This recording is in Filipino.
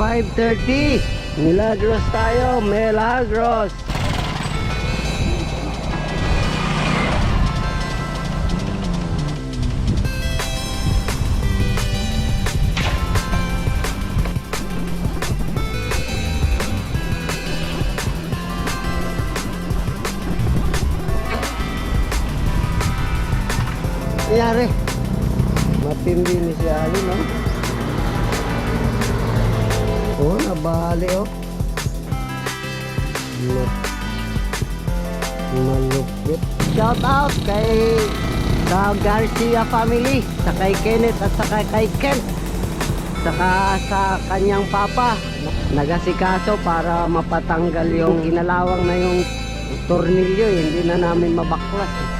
5.30. Milagros tayo, Milagros. Nangyari. Matindi ni si Ali, no? Nabali, oh. Ma- Malupit. Shout out kay sa Garcia family, sa kay Kenneth at sa kay, kay Kent. Saka sa kanyang papa, nagasikaso para mapatanggal yung inalawang na yung tornilyo, eh. hindi na namin mabaklas. eh.